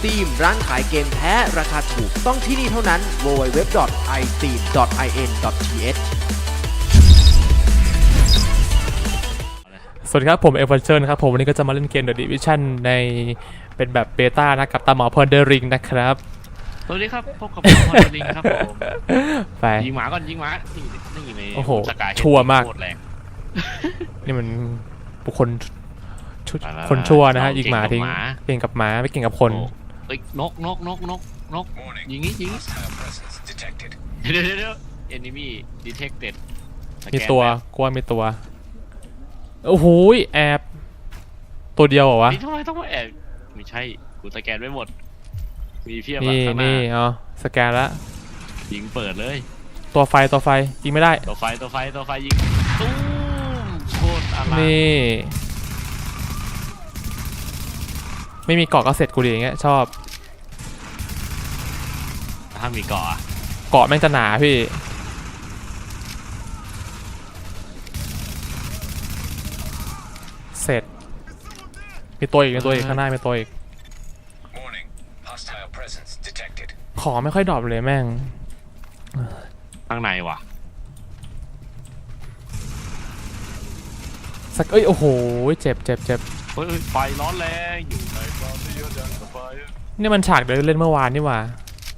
iSteam ร้านขายเกมแท้ราคาถูกต้องที่นี่เท่านั้น www.isteam.in.th สวัสดีครับ ผมเอเวอร์เชนครับ ผมวันนี้ก็จะมาเล่นเกม The Division ในเป็นแบบเบต้านะกับตาหมอพอเดอริงนะครับ สวัสดีครับพบกับผมพอลลิงครับผมไป ยิงหมาก่อนยิงหมานี่นี่ในโอ้โหสกายชั่วมาก โคตรแรง นี่มันบุคคลชุไปๆๆคนชั่วนะฮะเรายิงหมาเก่ทิ้งงกับหมาเก่งกับหมาไม่เก่งกับคน โอ้ เอ้ยนกนกนกนกนกยิงนี้ยิงนี้ Hostile presence detected. เดี๋ยวเดี๋ยวเดี๋ยว enemy detected สแกนมีตัวกลัวมีตัว โอ้โหแอบ ตัวเดียวเหรอวะ นี่ทำไมต้องมาแอบไม่ใช่กูสแกนไม่หมด มีเพียบอะนี่ข้างหน้านี่อ๋อสแกนละ ยิงเปิดเลย ตัวไฟตัวไฟยิงไม่ได้ ตัวไฟตัวไฟตัวไฟยิงตุ้มโคตรอลังนี่ ไม่มีเกาะก็เสร็จกูดีอย่างเงี้ยชอบถ้า มีเกาะอะเกาะแม่งจะหนาพี่ เสร็จ มีตัวอีกมีตัวอีกข้างหน้ามีตัวอีก Warning. Hostile presence detected. ของไม่ค่อยดรอปเลยแม่ง ข้างในว่ะสักเอ้ยโอ้โหเจ็บเจ็บเจ็บเฮ้ยเฮ้ยไฟร้อนแรงอยู่ในความที่เยอะจังกับไฟนี่มันฉากเดินเล่นเมื่อวานนี่หว่า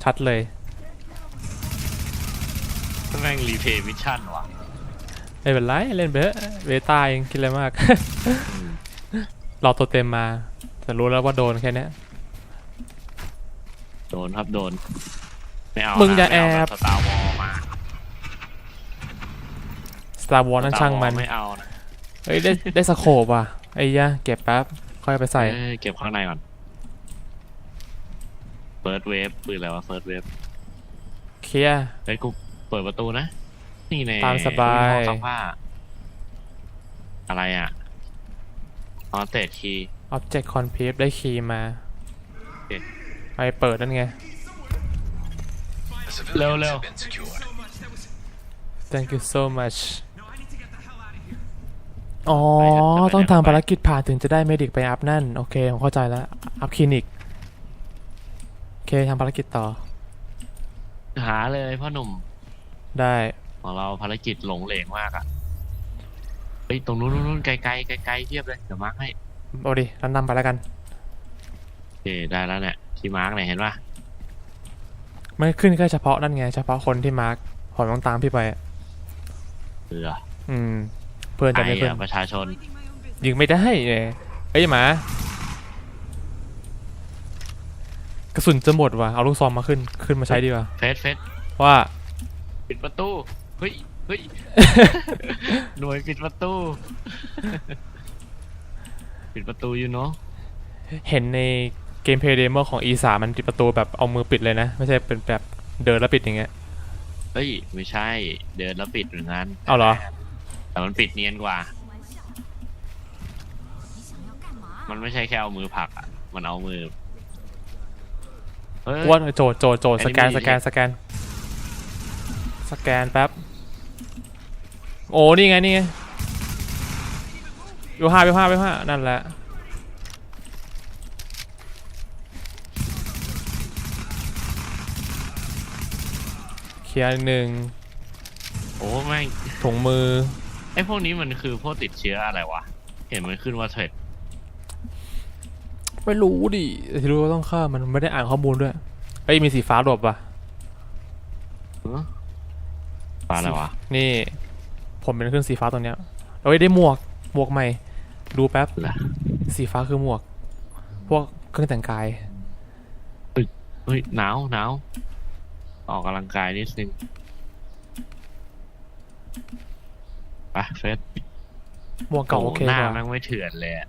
ชัดเลย แม่งรีเพย์มิชชั่นว่ะไม่เป็นไรเล่นเบสเบต้าเองคิดอะไรมากรอตัวเต็มมา แต่รู้แล้วว่าโดนแค่เนี้ย โดนครับโดนไม่เอามึมึงอย่าแอบ สตาร์วอลมา Star Wars นั่นช่างมัน ไม่เอานะเฮ้ยได้ได้สโคปว่ะไอ้ยะเก็บแป๊บ ค่อยเอาไปใส่ เอ้ยเก็บข้างในก่อนเฟิร์สเวฟปืนอะไรวะเฟิร์สเวฟเคลียร์ เฮ้ยกู เปิดประตูนะ นี่ในตามสบาย ห้องซักผ้าอะไรอะออเตดคีย์ Object c o n p i p ได้คีย์มาโอเค ไปเปิดนั่นไง The civilians Leo, Leo. have been secured. Thank you so much อ๋อ ต้องทำภารกิจผ่านถึงจะได้เมดิกไปอัพนั่น โอเค ผมเข้าใจแล้ว อัพคลินิก โอเคทำภารกิจต่อ หาเลยพ่อหนุ่ม ได้ของเราภารกิจหลงเหลงมากอะเฮ้ยตรงนู้นนู้นนู้นไกลไกลไกลไกลๆเทียบเลยเดี๋ยวมาร์กให้เอาดิแล้วนำไปแล้วกัน โอเคได้แล้วเนี่ยที่มาร์กเนี่ยเห็นปะไม่ขึ้นแค่เฉพาะนั่นไง เฉพาะคนที่มาร์คผมต้องตามพี่ไปอะเรืออืม เพื่อนไอจะไม่ขึ้นอะประชาชน ยิงไม่ได้เนี่ยเอ้ยหมากระสุนจะหมดว่ะเอาลูกซองมาขึ้นขึ้นมาใช้ดีกว่าเฟสเฟสว่า ปิดประตู เฮ้ย เฮ้ย หน่วยปิดประตู ปิดประตูอยู่เนาะ เห็นในเกมเพลย์เดโมของ E3 มันปิดประตูแบบเอามือปิดเลยนะ ไม่ใช่เป็นแบบเดินแล้วปิดอย่างเงี้ย เฮ้ย ไม่ใช่ เดินแล้วปิดเหมือนกันเอาเหรอ แต่มันปิดเนียนกว่า มันไม่ใช่แค่เอามือผลักอะ มันเอามือเฮ้ย ว่าโจทย์โจทย์โจทย์สแกน Enemy สแกนสแกน สแกนแป๊บ โอ้นี่ไงนี่ไงวิวห้าวิวห้าวิวห้านั่นแหละ เคลียร์หนึ่งโอ้แม่งถุงมือ ไอพวกนี้มันคือพวกติดเชื้ออะไรวะ เห็นมันขึ้นว่าเทรดไม่รู้ดิแต่ที่รู้ว่าต้องฆ่ามันไม่ได้อ่านข้อมูลด้วยเอ้ยมีสีฟ้าหลบว่ะ ปลาอะไรวะนี่ ผมเป็นขึ้นสีฟ้าตรงเนี้ยเอ้ยได้หมวกหมวกใหม่ ดูแป๊บเหรอสีฟ้าคือหมวก พวกเครื่องแต่งกายเฮ้ยหนาวหนาวออกกำลังกายนิดนึงไปเฟสหมวกเก่าโอเคหน้ากว่าแม่งไม่เถื่อนเลยอะ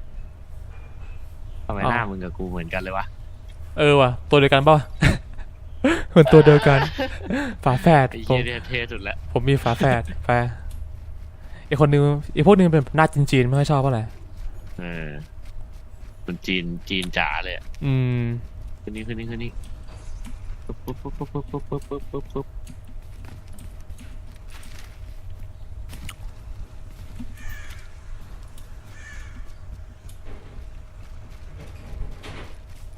ทำไมอ้าวหน้ามึงกับกูเหมือนกันเลยวะเออว่ะตัวเดียวกันป่ะ เหมือนตัวเดียวกัน ฝาแฝดไอ้ผมเหี้ยเนี่ยเท่สุดแล้วผมมีฝาแฝดไปอีกคนนึงอีกพวกนึงเป็นหน้าจีนๆไม่ค่อยชอบเท่าไหร่เออมันจีนจีนจ๋าเลยอะอืมขึ้นนี่ขึ้นนี่ขึ้นนี่ปุ๊บปุ๊บปุ๊บปุ๊บปุ๊บปุ๊บปุ๊บปุ๊บปุ๊บ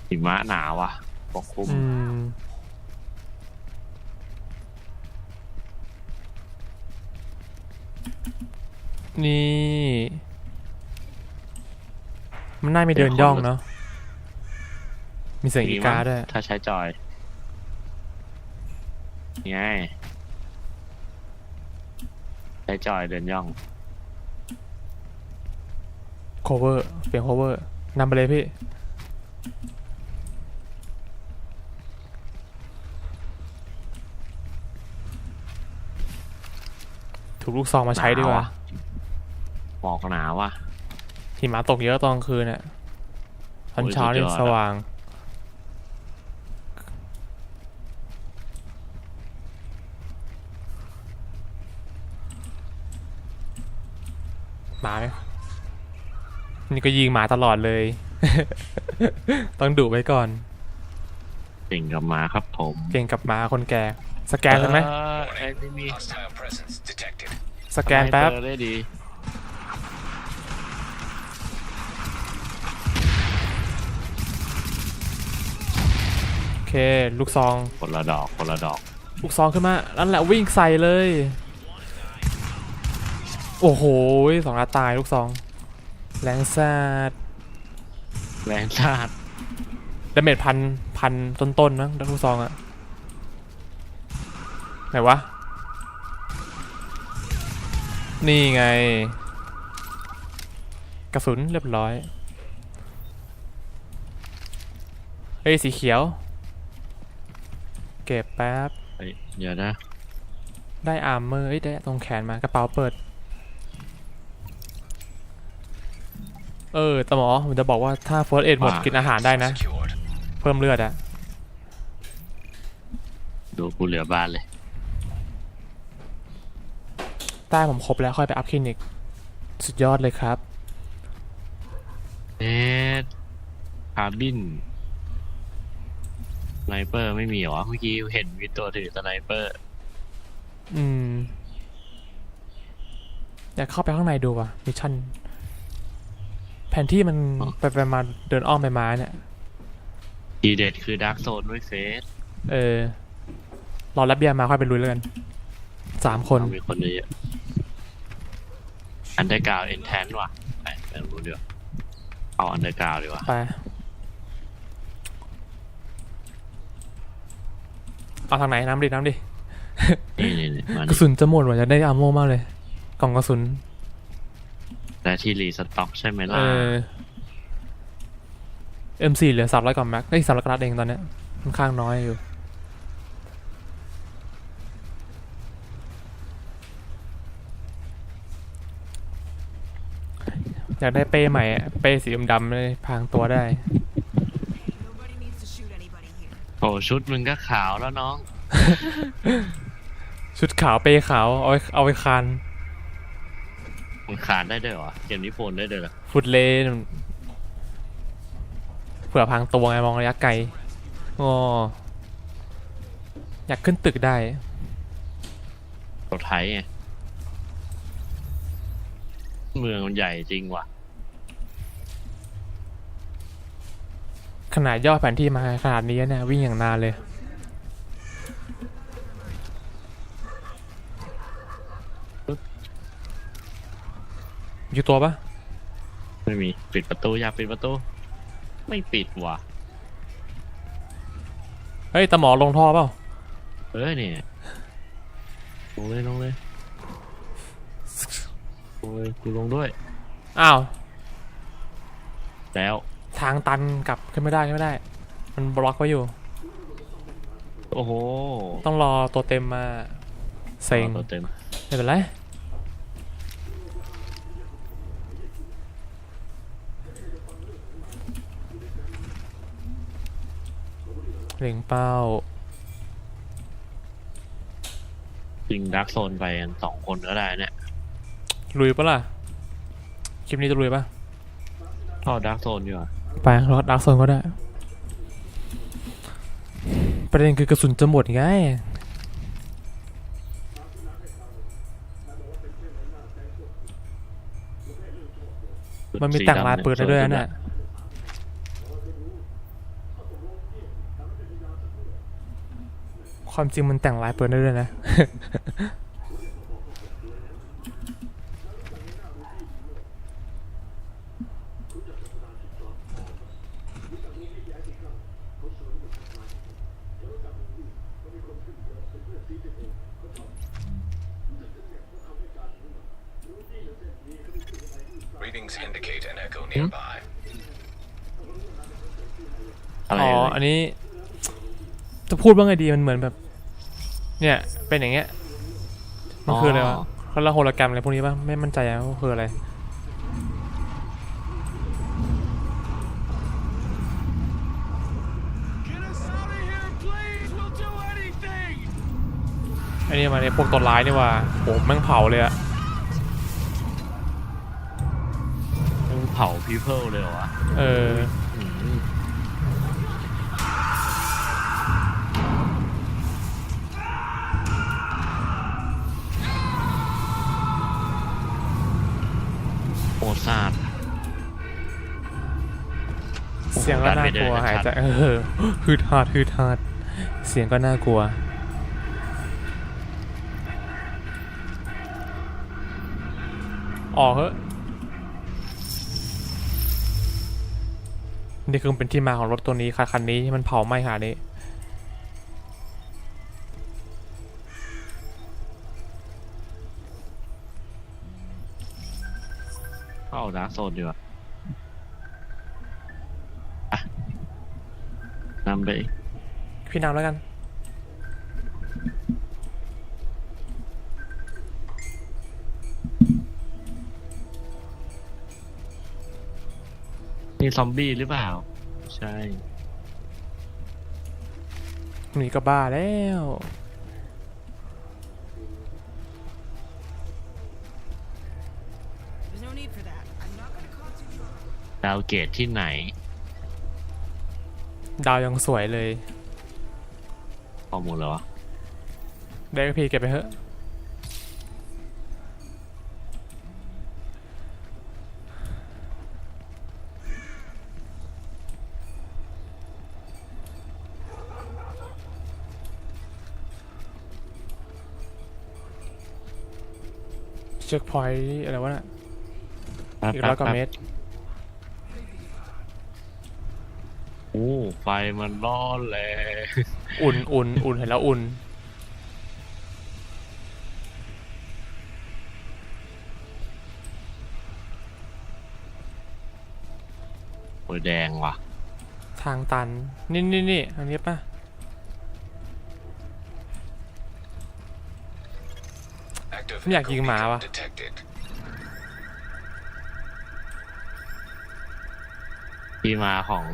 หิมะหนาวอะปกคลุมอืม นี่ มันน่ามีเดินย่องเนาะ มีเสียงอีกาด้วย ถ้าใช้จอยนี่ไงใช้จอยเดินย่อง cover เปลี่ยน cover นำไปเลยพี่ ถูกลูกซองมาใช้ดีกว่า หมอกหนาวว่ะ หิมะตกเยอะตอนกลางคืนเนี่ยตอนเช้าโอ้ยสุนี่ดยอดอะ สว่างหมาไหมนี่ก็ยิงหมาตลอดเลย ต้องดุไว้ก่อน เก่งกับหมาครับผมเก่งกับหมาคนแก่ สแกนเลยไหม เออไอ้นี่มี Hostile presence detected. สแกนแป๊บสไเปอร์ได้ดี ลูกซอง คนละดอกคนละดอกลูกซองขึ้นมา นั่นแหละวิ่งใส่เลย โอ้โหสองนัดตายลูกซอง แรงซาดแรงชาติดาเมจพันพันต้นๆมั้งลูกซองอะไหนวะ นี่ไง กระสุนเรียบร้อย เฮ้ยสีเขียว เก็บแป๊บเฮ้ยเดี๋ยวนะ ได้อาร์มเมอร์เอ้ยได้ตรงแขนมากระเป๋าเปิด เออตาหมอผมจะบอกว่าถ้าเฟิร์สเอ็ดหมดว่ากินอาหารได้นะ Secured. เพิ่มเลือดอะดูกูเหลือบ้านเลยใต้ผมครบแล้วค่อยไปอัพคลินิก สุดยอดเลยครับเอ็ดคาร์บิน สไนเปอร์ไม่มีเหรอเมื่อกี้เห็นมีตัวถือสไนเปอร์อืมอยากเข้าไปข้างในดูว่ะมิชชั่นแผนที่มันไปไปมาเดินอ้อมไปมาเนี่ยทีเด็ดคือดาร์กโซนด้วยเฟสเออรอรับเบียร์มาค่อยไปลุยเลยกันสามคนมีคนเยอะอันเดอร์กราวเอ็นแทนว่ะไปไปรู้เดี๋ยวเอาอันเดอร์กราวดีกว่าไป เอาทางไหนน้ำดิน้ำดินี่นี่นี่มากระนี่สุนจะหมดว่ะจะได้อาร์โมมากเลย กล่องกระสุน และที่รีสต็อกใช่ไหมเอล่ะอ M4 เหลือสามร้อยกว่าแม็กไอ้สามร้อยกว่านัดเองตอนเนี้ยค่อนข้างน้อยอยู่ อยากได้เป้ใหม่อะเป้สีดำๆเลยพรางตัวได้ อ้ชุดมึงก็ขาวแล้วน้อง ชุดขาวเป้ขาวเอาไว้เอาไว้คานมึงขาดได้ด้วยเหรอเกมนี้โฟนได้ด้วยเหรอฟุตเลนเผื่อพรางตัวไงมองระยะไกลอ๋ออยากขึ้นตึกได้รถไทยไงเมืองมันใหญ่จริงว่ะ ขนาดย่อแผนที่มาขนาดนี้เนี่ยวิ่งอย่างนานเลย อยู่ตัวปะไม่มีปิดประตูอยากปิดประตู ไม่ปิดว่ะเฮ้ยตาหมอลงท่อเปล่าเอ้ยเนี่ยลงเลยลงเลยลงเลยกูลงด้วย อ้าว แล้ว ทางตันกลับขึ้นไม่ได้ขึ้นไม่ได้ มันบล็อกไว้อยู่ โอ้โหต้องรอตัวเต็มมาเซ็งตัวเต็มไม่เป็นไรเล็งเป้าจริงดักโซนไปกันสองคนก็ได้เนี่ยลุยปะล่ะ คลิปนี้จะลุยปะเอาดักโซนดีกว่า ไปรอดักโซนก็ได้ ประเด็นคือกระสุนจะหมดไงมันมีแต่งลายปืนได้ด้วยนะเนี่ยความจริงมันแต่งลายปืนได้ด้วยนะ Readings indicate an echo nearby. อะไร อ๋อ เอ่ย อันนี้ จะพูดว่าไงดีมันเหมือนแบบ เนี่ยเป็นอย่างเงี้ยมันคืออะไรวะเขาละโฮโลแกรมอะไรพวกนี้ป่ะไม่มั่นใจอะว่าคืออะไรอันนี้มาเนี่ยพวกตัวร้ายนี่ว่าโหแม่งเผาเลยอะมึงเผา people เลยเหรอวะเออ เสียงก็น่ากลัวหายใจเออฮืดฮาดฮืดฮาดเสียงก็น่ากลัว ออกเถอะนี่คือเป็นที่มาของรถตัวนี้คันคันนี้ที่มันเผาไหม้หานี้เข้าดาร์กโซนดีกว่า นำไปพี่นำแล้วกันนี่ซอมบี้หรือเปล่า ใช่หนีก็บ้าแล้ว There's no need for that. I'm not gonna cause you trouble. ดาวเกตที่ไหน ดาวยังสวยเลย ข้อมูลเหรอวะได้ก็พี่เก็บไปเถอะเช็คพอยต์อะไรวะน่ะแป๊บอีกแป๊ร้อบยกว่าแป๊บเมตร โอ้ไฟมันร้อนเลยอุ่นอุ่นอุ่นเห็นแล้วอุ่น โอ้ยแดงว่ะ ทางตัน นี่นี่นี่ทางนี้ป่ะ Active Không อยาก echo ยิงหมา beacon วะ detected. ที่มาของ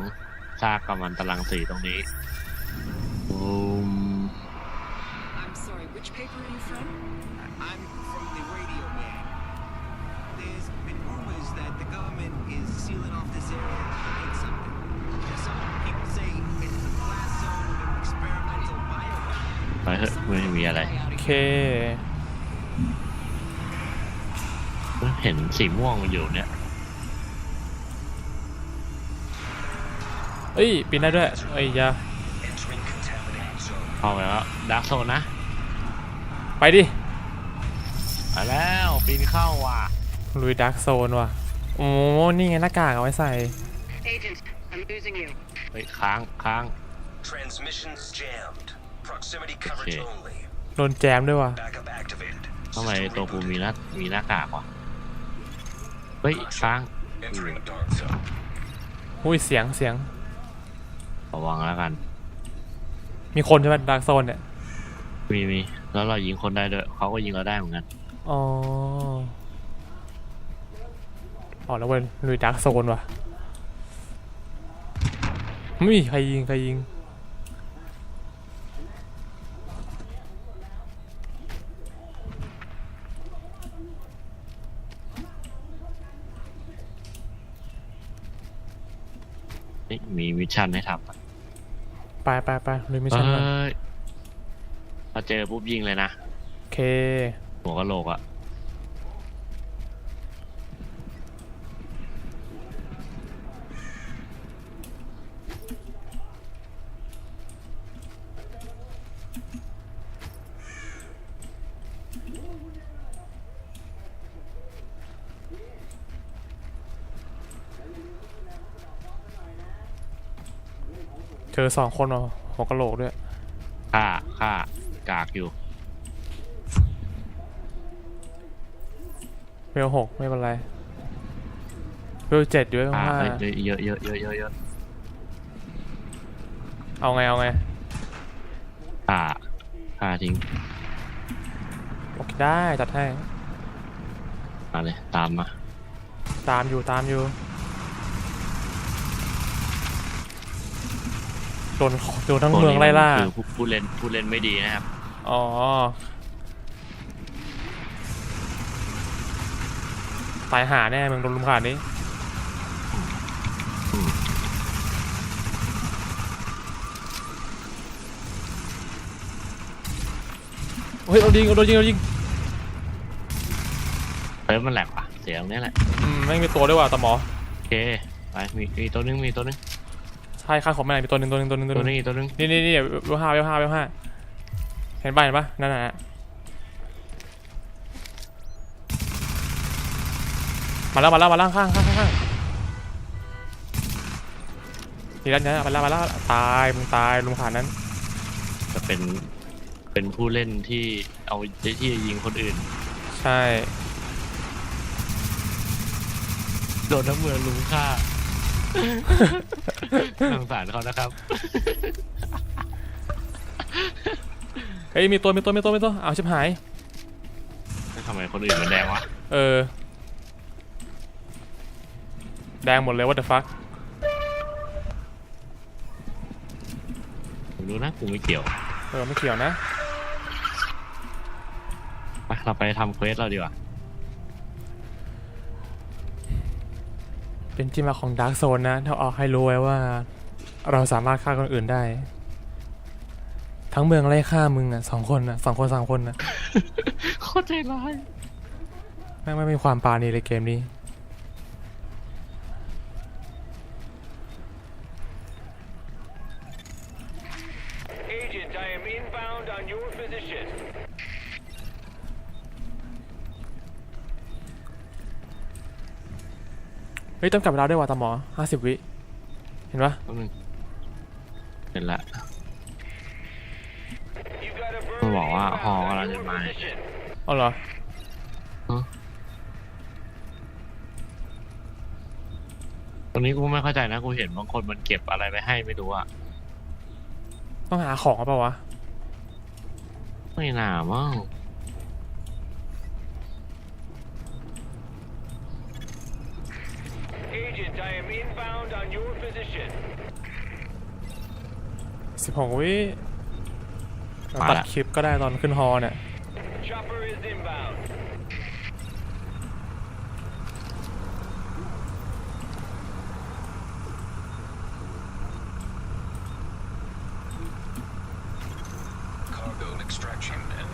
ซากกัมมันตรังสีตรงนี้อืม I'm sorry, which paper are you from? I'm from the radio man. There's been rumors that the government is sealing off this area to hide something. Some people say it's the blast zone of an experimental bioweapon. ไปเถอะไม่มีอะไร โอเค เห็นสีม่วงมันอยู่เนี่ย เอ้ยปีนได้ด้วยเอ้ยอยา Entering contaminated zone. เข้าไปแล้วดาร์กโซนนะ ไปดิมาแล้วปีนเข้าว่ะลุยดักโซนว่ะ โอ้นี่ไงหน้ากากเอาไว้ใส่ Agent, I'm losing you. เฮ้ยค้างค้าง Transmissions jammed. Proximity coverage Okay. only. โดนแจมด้วยว่ะ Backup activated. ทำไม System ตัวกู reboot. มีหน้ามีหน้ากากวะเฮ้ยค้าง Entering dark zone. อุ้ยเสียงเสียง ระวังแล้วกัน มีคนใช่ไหมดักโซนเนี่ย มีมีแล้วเรายิงคนได้ด้วยเขาก็ยิงเราได้เหมือนกัน อ๋อ อ๋อแล้วเว้ยลุยดักโซนว่ะไม่มีใครยิง ใครยิง เฮ้ยมีมิชชั่นให้ทำอะไปไปไปลุยมิชเฮ้ชั่นมายพอเจอปุ๊บยิงเลยนะโอเคหัวกะโหลกอะ อสองคนเหรอหัวกะโหลกด้วย ฆ่าฆ่ากากอยู่ เวลหกไม่เป็นไร เวลเจ็ดอยู่เวลฆ่าห้าเอ้ยเยอะเยอะเยอะเยอะเยอะเอาไงเอาไงฆ่าฆ่าทิ้งโอเคได้จัดให้มาเลยตามมา ตามอยู่ตามอยู่ ดนโดนทั้งเมืองไล่ล่าคือผู้ผู้เล่นผู้เล่นไม่ดีนะครับ อ๋อตายหาแน่มึงโดนลุมขนาดนี้ เฮ้ยเอายิงเอาโดนยิงเอายิงเฮ้ยมันแหลกปะเสียงนี้แหละ อืมไม่มีตัวด้วยว่ะตาหมอ โอเค ไป มีมีตัวนึง มีตัวนึง ใช่ข้างของไม่ไหนมีตัวหนึ่งตัวหนึ่งตัวหนึ่งตัวหตัวนึ่งนี้ตัวนึงนี่นี่นี่เวลห้าเวลห้าเวลห้าเห็นป่ะเห็นป่ะนั่นน่ะมาแล้วมาแล้วมาแล้วข้างข้างข้างข้างนี่แล้วเนี่ยมาแล้วมาแล้วตายมึงตายลุมขานั้น จะเป็นเป็นผู้เล่นที่เอาที่ที่ยิงคนอื่น ใช่ โดนทั้งเมืองลุมฆ่า สงสารเขานะครับ เฮ้ยมีตัวมีตัวมีตัวมีตัวเอาวชิบหาย ทำไมคนอื่นมันแดงวะ เออ แดงหมดเลย what the fuck ผมรู้นะกูไม่เกี่ยวเออไม่เกี่ยวนะ ไปเราไปทำเควสเราดีกว่า เป็นที่มาของดาร์กโซนนะถ้าออกให้รู้ไว้ว่า เราสามารถฆ่าคนอื่นได้ ทั้งเมืองไล่ฆ่ามึงอะสองคนอะสองคนสามคนอะโคตรใจร้ายแม่งไม่มีความปราณีเลยเกมนี้ Agent, I am inbound on your position. เฮ้ยต้องกลับเวลาด้วยว่ะตาหมอห้าสิบวิ เห็นปะแป๊บนึงเห็นละ You got a มัน bird บอกว่า inbound ฮอกำลัง on จะ your มา position. เอาเหรอตรงนี้กูไม่เข้าใจนะกูเห็นบางคนมันเก็บอะไรไปให้ไม่รู้อะต้องหาของหรือเปล่าวะ ไม่น่ามั้ง inbound on your position. สิบหกวิเราตัดคลิปก็ได้ตอนขึ้นฮอเนี่ย Chopper is inbound.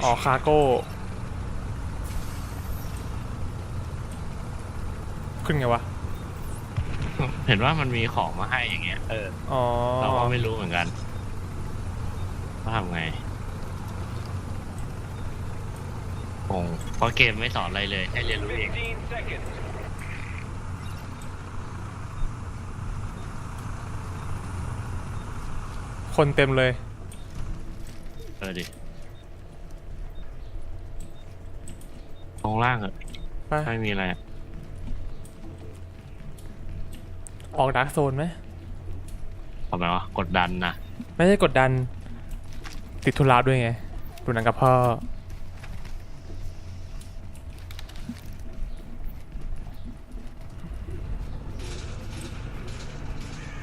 อ๋อคาโก้ ขึ้นไงวะ เห็นว่ามันมีของมาให้อย่างเงี้ย เออ อ๋อเราก็ไม่รู้เหมือนกันว่าทำไงงงเพราะเกมไม่สอนอะไรเลย ให้เรียนรู้เอง 15 seconds. คนเต็มเลย เออดิตรงล่างอะไป ไม่มีอะไรอะ ออกดาร์กโซนไหมทำไมวะกดดันนะไม่ใช่กดดัน ติดธุระด้วยไงดูหนังกับพ่อ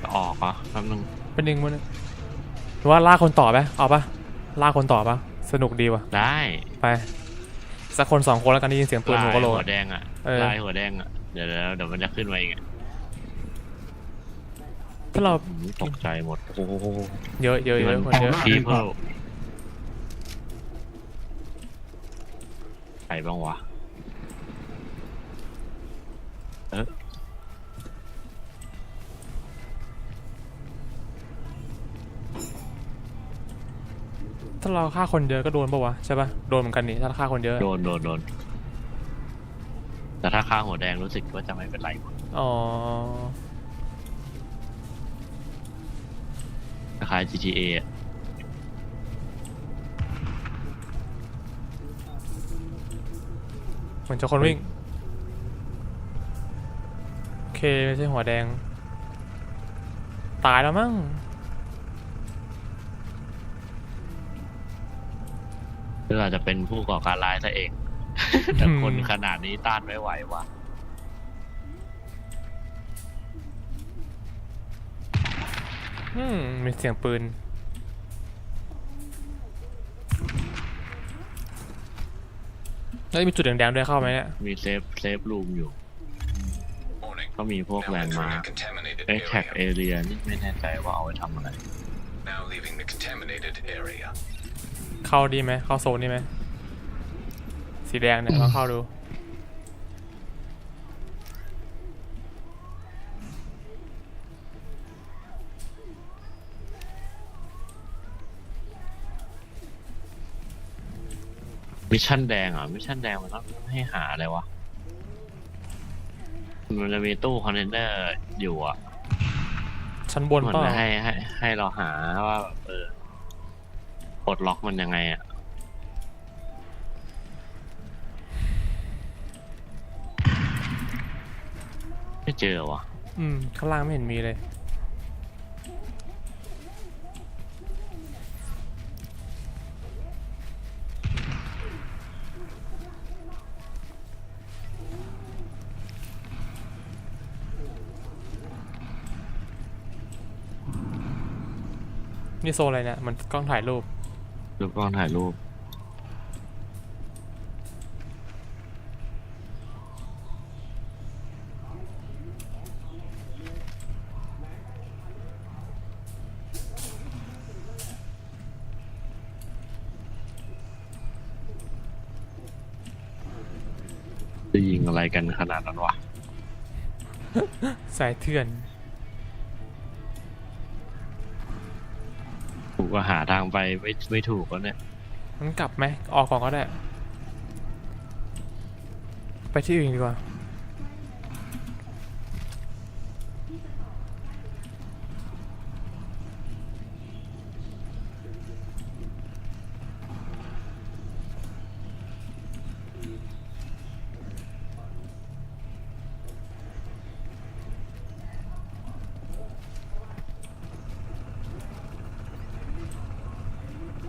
จะออกเหรอแป๊บนึงเป็นหนึ่งมันงหรือว่าล่าคนต่อไหมเอาปะล่าคนต่อปะสนุกดีว่ะได้ไปสักคนสองคนแล้วกันได้ยินเสียงปืนหัวกะโหลกหัวแดงอะเออ ลายหัวแดงอะเดี๋ยวเดี๋ยวเดี๋ยวมันจะขึ้นมาเองอะ ถ้าเราอืมตกใจหมด โอ้โหเยอะเยอะเยอะคนเยอะพีเพิลใครบ้างวะเออถ้าเราฆ่าคนเยอะก็โดนปะวะใช่ปะโดนเหมือนกันนี่ถ้าเราฆ่าคนเยอะโดนโดนโดนแต่ถ้าค่าหัวแดงรู้สึกว่าจะไม่เป็นไรอ๋อ คล้าย GTA อะเหมือนจะคนวิ่ง โอเค ไม่ใช่หัวแดง ตายแล้วมั้งหรืออาจจะเป็นผู้ก่อการร้ายซะเอง แต่คนขนาดนี้ต้านไม่ไหวว่ะ อืมมีเสียงปืน แล้วมีจุดแดงๆด้วยเข้าไหมเนี่ย มีเซฟเซฟรูมอยู่ Warning. ก็มีพวก Now แลนด์ entering มา a contaminated เอ็กแท็กเอ area. เรียนี่ไม่แน่ใจว่าเอาไว้ทำอะไร Now leaving the contaminated area. เข้าดีไหม เข้าโซนนี่ไหม สีแดงเนี่ยลองเข้าดู มิชชั่นแดงเหรอะมิชชั่นแดงมันต้องให้หาอะไรวะ มันจะมีตู้คอนเทนเนอร์อยู่อะชั้นบนเหมือนเปล่าจะให้ให้ให้เราหาว่าแบบเออปลดล็อกมันยังไงอะ ไม่เจอวะอืม ข้างล่างไม่เห็นมีเลย นี่โซนอะไรเนี่ยมันกล้องถ่ายรูปรูปกล้องถ่ายรูป จะยิงอะไรกันขนาดนั้นวะ สายเถื่อน กก็หาทางไปไม่ไม่ถูกแล้วเนี่ยมันกลับไหมออกก่อนก็ได้ ไปที่อื่นดีกว่า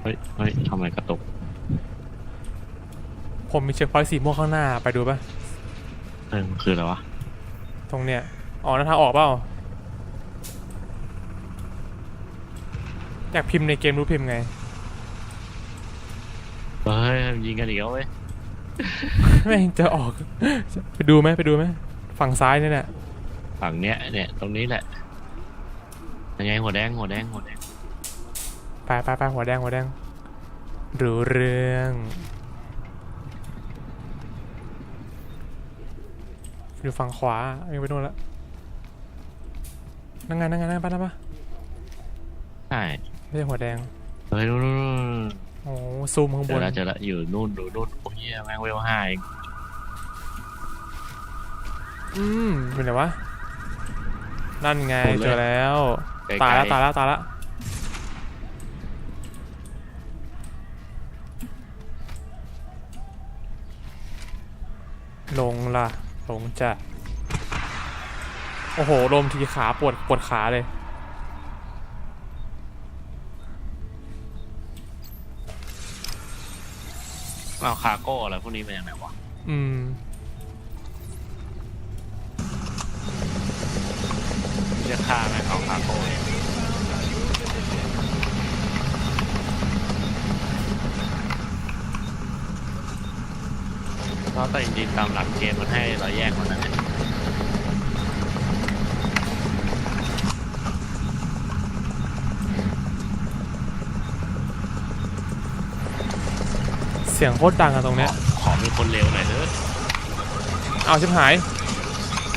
ฮ้ยเฮ้ยทำไมกระตุก ผมมีเช็คพอยต์สีม่วงข้างหน้าไปดูปะเออมันคืออะไรวะ ตรงเนี้ยอ๋อนั่นทางออกเปล่าอยากพิมพ์ในเกมรู้พิมพ์ไง เฮ้ยยิงกันอีกแล้วเว้ยไม่งจะออก ไปดูไหมไปดูไหมฝั่งซ้ายนี่แหละฝั่งเนี้ยเนี่ยตรงนี้แหละยังไงหัวแดงหัวแดงหัวแดง ไปไปไปหัวแดงหัวแดงรู้เรื่องอยู่ฝั่งขวายังไปโน่นละนั่งไงนั่งไงนั่งไปนั่งปะใช่ไม่ใช่หัวแดงเฮ้ยนู่นนู่นนู่นโอ้ซูมข้างเจบอนแล้วเจอแล้วอยู่นู่นดูนู่นโอ้ยแม่งเวลห้าเองอืมเป็นไงวะนั่นไงโอ้เลยเจอแล้วไกลๆตายแล้วตายแล้วตายแล้ว ลงล่ะลงจะโอ้โหลมทีขาปวดปวดขาเลย เอาคาร์โก้อะไรพวกนี้เป็นยังไงวะ อืม จะฆ่าแม่งเอาคาร์โก้เนี่ย เพราะแต่จริงๆตามหลักเกมมันให้เราแยกมันนะเนี่ยเสียงโคตรดังอะตรงเนี้ย ขอเป็นคนเร็วหน่อยเถอะเอาชิบหาย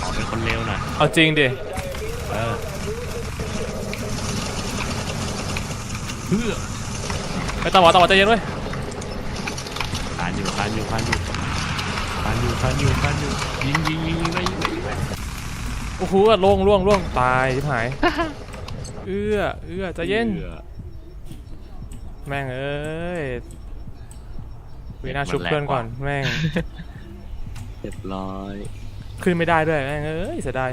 ขอเป็นคนเร็วหน่อย เอาจริงดิ เออเพื่อไปตาหวาตาหวาใจเย็นเว้ยคานอยู่คานอยู่คานอยู่ ทันอยู่คันอยู่คานอยู่ยิงยิงยิงยิงไปยิงไปยิงไปโอ้โหล่วงล่วงล่วงตายชิบหาย เอื้อเอื้อใจเย็น แม่งเอ้ยวีน่าชุบเพื่อนก่อนแรงกว่าแม่ง เรียบร้อย ขึ้นไม่ได้ด้วยแม่งเอ้ยเสียดาย